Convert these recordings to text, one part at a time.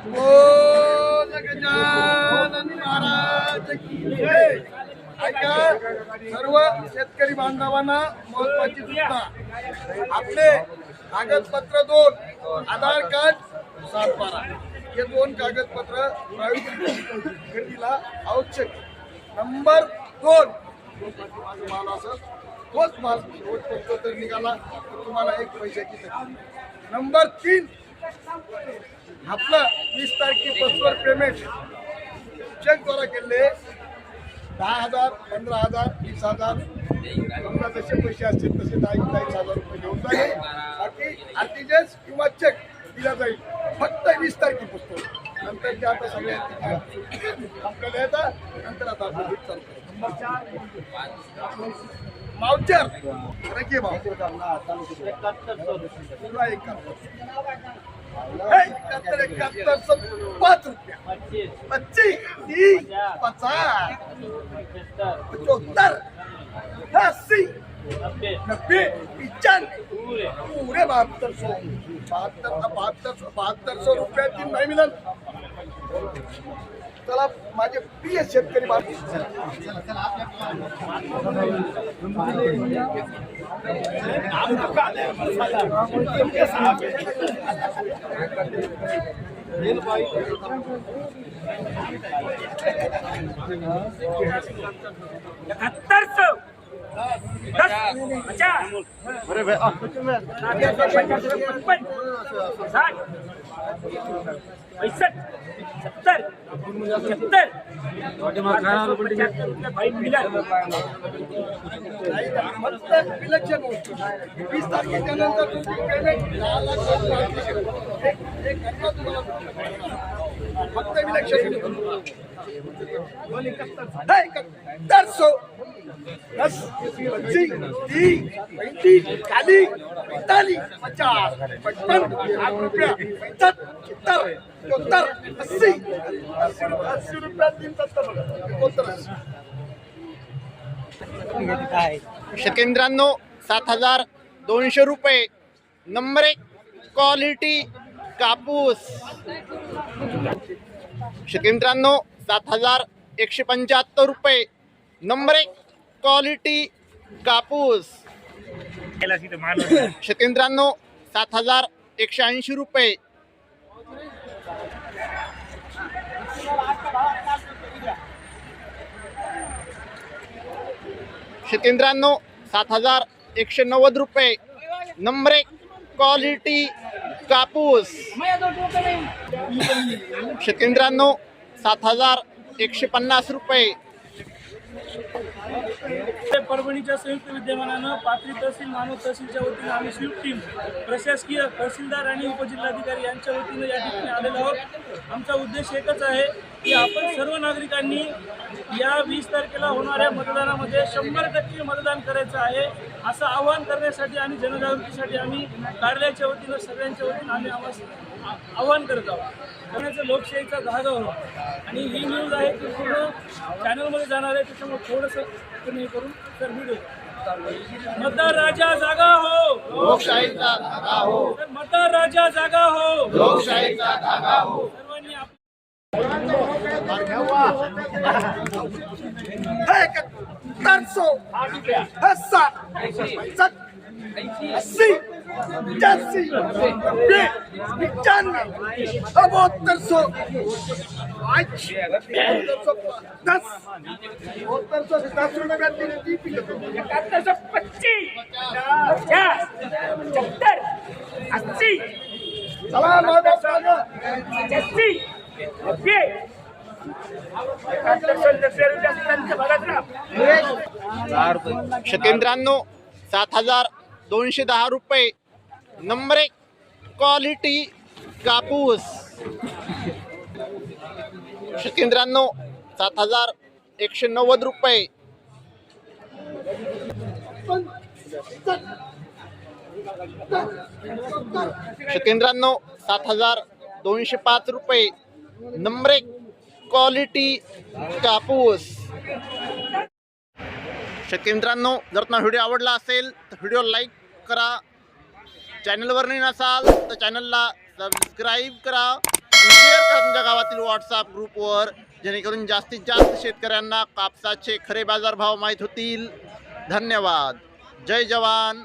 हो, ऐका सर्व शेतकरी बांधवांना महत्वाची सूचना. आपले कागदपत्र दोन आधार कार्ड सातबारा हे दोन कागदपत्र खरेदीला आवश्यक. नंबर दोन. माल असत तोच माल रोज तर निघाला तर तुम्हाला एक पैशाची नंबर तीन. आपलं वीस तारखेपासून पेमेंट चेकद्वारा केले दहा हजार पंधरा हजार वीस हजार. समजा जसे पैसे असतील तसे दहा चाळीस हजार रुपये घेऊन जाईल. बाकी आरटीजीएस किंवा चेक दिला जाईल. फक्त वीस तारखेपासून. नंतर ते आता सगळे आपल्याला येतात. नंतर आता आपण हे चालू. मावचर भाव एकाहत्तर. एकाहत्तर सब पाच रुपया पच्चीस तीस पचास पचहत्तर अस्सी नब्बे पंचानवे पूरे बहत्तर सौ बहत्तर बहत्तर सौ बहत्तर सौ रुपये तीन नाही मिळेल चला माझे प्रिय शेतकरी बांधव इकहत्तर सौ दस पचास पचपन साठ पैसठ सत्तर सत्तर वीस तारखेच्या नंतर फक्त दस तीस पैंतीस चालीस पैंतालीस पचास पचपन लाख रुपया सत्तर चौहत्तर अस्सी अस्सी रुपये तीन सत्तर बघा शकेंद्रांनो सात हज़ार दोनशे रुपये नंबर एक क्वालिटी कापूस. शकेंद्रांनो सात हज़ार एकशे पंच्याहत्तर रुपये नंबर एक क्वालिटी कापूस. शकेंद्रांनो सात हज़ार एकशे ऐंशी रुपये शकेंद्रांनो सात हजार एकशे नव्वद रुपये. नंबर एक क्वालिटी कापूस. शकेंद्रांनो सात हजार एकशे पन्नास रुपये. परभणीच्या संयुक्त विद्यमानानं पाथरी तहसील मानव तहसीलच्या वतीनं आम्ही स्वीप टीम प्रशासकीय तहसीलदार आणि उपजिल्हाधिकारी यांच्या वतीनं या ठिकाणी आलेलो आहोत. आमचा उद्देश एकच आहे की आपण सर्व नागरिकांनी या वीस तारखेला होणाऱ्या मतदानामध्ये शंभर टक्के मतदान करायचं आहे असं आवाहन करण्यासाठी आणि जनजागृतीसाठी आम्ही कार्यालयाच्या वतीनं सगळ्यांच्या वतीनं आम्ही आवाज आवाहन करत आहोत. करण्याचा लोकशाहीचा धागा होता. आणि ही न्यूज आहे ती पूर्ण चॅनलमध्ये जाणार आहे त्याच्यामुळे थोडंसं तुम्ही हे करून तर व्हिडिओ मतदार राजा जागा हो लोकशाहीचा धागा हो मतदार राजा जागा हो लोकशाहीचा धागा हो सर्वांनी आप- एकाहत्तर सौ साठ पैंसठ अस्सी पचासी नब्बे पंचानवे बहत्तर सौ बहत्तर सौ दस बहत्तर सौ दस रुपये तीन तीन पिकं एकाहत्तर सौ पच्चीस पचास पचहत्तर अस्सी चला माझा सांगा पचासी नब्बे एकाहत्तर सौ नब्बे रुपये संत भगतराव शकेंद्रांनो सात हजार दोनशे दहा रुपये नंबर एक क्वालिटी कापूस. शकेंद्रांनो सात हजार एकशे नव्वद रुपये. शकेंद्रांनो सात हजार दोनशे पाच रुपये. नंबर एक क्वालिटी कापूस. शकेंद्रांनो जर तुम्हाला व्हिडिओ आवडला असेल तर व्हिडिओ लाईक करा चॅनलवर नाही नसाल तर चॅनलला सबस्क्राईब करा शेअर करा तुमच्या गावातील व्हॉट्सअप ग्रुपवर जेणेकरून जास्तीत जास्त शेतकऱ्यांना कापसाचे खरे बाजारभाव माहीत होतील. धन्यवाद. जय जवान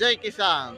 जय किसान.